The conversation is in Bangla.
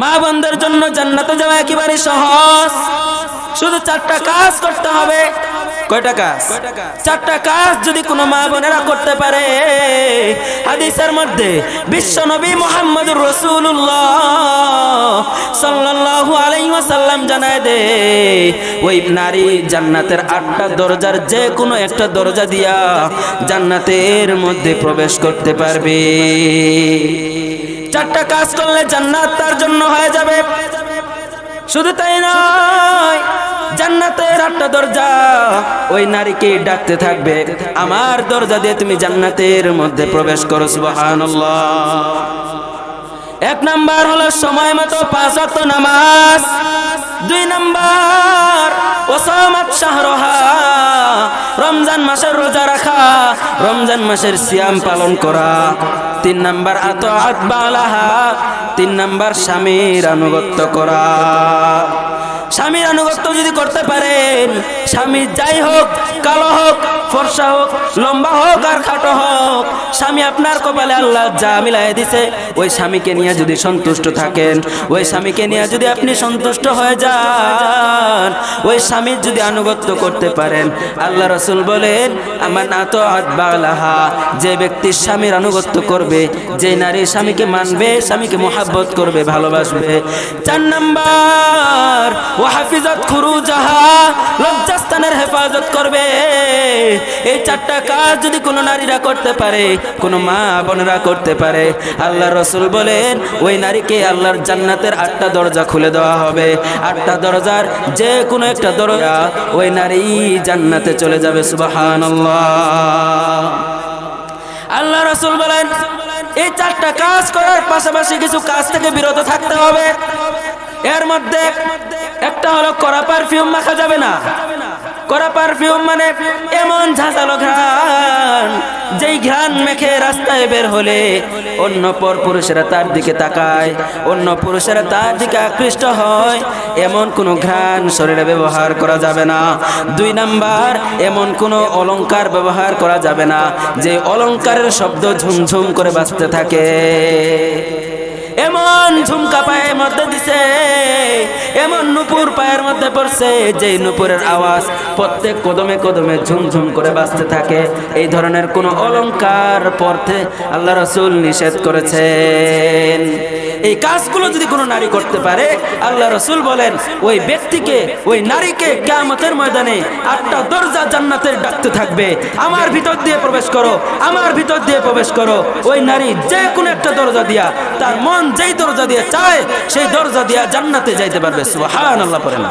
মা বোনদের জন্য জান্নাতে যাওয়া একেবারে সহজ। শুধু চারটা কাজ করতে হবে। কয়টা কাজ? চারটা কাজ যদি কোনো মা বোনেরা করতে পারে। হাদিসের মধ্যে বিশ্ব নবী মোহাম্মদুর রসুল্লাহ ওয়াসাল্লাম জানায় দে, ওই নারী জান্নাতের আটটা দরজার যে কোনো একটা দরজা দিয়া জান্নাতের মধ্যে প্রবেশ করতে পারবে। চারটা কাজ করলে জান্নাত তার জন্য হয়ে যাবে। শুধু তাই নয়, জান্নাতের আটটা দরজা ওই নারীকে ডাকতে থাকবে। আমার দরজা দিয়ে তুমি জান্নাতের মধ্যে প্রবেশ করো, সুবহানাল্লাহ। এক নাম্বার হলো সময় মতো পাঁচ ওয়াক্ত নামাজ। দুই নাম্বার, ওসামাত শাহরহা। রমজান মাসের রোজা রাখা, রমজান মাসের সিয়াম পালন করা। তিন নাম্বার আত বালাহা, তিন নাম্বার স্বামীর আনুগত্য করা। স্বামীর আনুগত্য যদি করতে পারেন, স্বামী যাই হোক, কালো হোক, ফর্সা হোক, লম্বা হোক আর খাটো হোক স্বামী আপনার কপালে আল্লাহ যা মিলাই দিছে, ওই স্বামীকে নিয়ে যদি সন্তুষ্ট থাকেন, ওই স্বামীকে নিয়ে যদি আপনি সন্তুষ্ট হয়ে যান, ওই স্বামীর যদি আনুগত্য করতে পারেন, আল্লাহ রসুল বলেন আমার না তো বালাহা যে ব্যক্তির স্বামীর আনুগত্য করবে, যে নারী স্বামীকে মানবে, স্বামীকে মোহাব্বত করবে, ভালোবাসবে। চার নাম্বার ও হাফিজত খুরুজাহা, লজ্জাস্থানের হেফাজত করবে। এই চারটা কাজ যদি কোনো নারীরা করতে পারে কোনো মা বোনেরা করতে পারে। আল্লাহ রসুল বলেন, ওই নারীকে আল্লাহর জান্নাতের আটটা দরজা খুলে দেওয়া হবে। আটটা দরজার যে কোনো একটা দরজা ওই নারী জান্নাতে চলে যাবে সুবাহান আল্লাহ রসুল বলেন, এই চারটা কাজ করার পাশাপাশি কিছু কাজ থেকে বিরত থাকতে হবে। এর মধ্যে একটা হলো করা পারফিউম মাখা যাবে না। করা পারফিউম মানে এমন ঝাঁঝালো ঘ্রাণ। যেই ঘ্রাণ মেখে রাস্তায় বের হলে অন্য পর পুরুষেরা তার দিকে তাকায়, অন্য পুরুষেরা তার দিকে আকৃষ্ট হয়। এমন কোনো ঘ্রাণ শরীরে ব্যবহার করা যাবে না। দুই নাম্বার, এমন কোনো অলঙ্কার ব্যবহার করা যাবে না, যে অলঙ্কারের শব্দ ঝুমঝুম করে বাঁচতে থাকে। এমন ঝুমকা পায়ের মধ্যে দিছে, এমন নুপুর পায়ের মধ্যে পড়ছে যে নুপুরের আওয়াজ প্রত্যেক কদমে কদমে ঝুমঝুম করে বাঁচতে থাকে। এই ধরনের কোনো অলঙ্কার পড়তে আল্লাহ রসুল নিষেধ করেছেন। এই কাজগুলো যদি কোনো নারী করতে পারে, আল্লাহ রসুল বলেন, ওই ব্যক্তিকে, ওই নারীকে কেয়ামতের ময়দানে আটটা দরজা জান্নাতের ডাকতে থাকবে। আমার ভিতর দিয়ে প্রবেশ করো, আমার ভিতর দিয়ে প্রবেশ করো। ওই নারী যে কোনো একটা দরজা দিয়া, তার মন যেই দরজা দিয়ে চায়, সেই দরজা দিয়া জান্নাতে যাইতে পারবে। সুবহানাল্লাহ পরে না।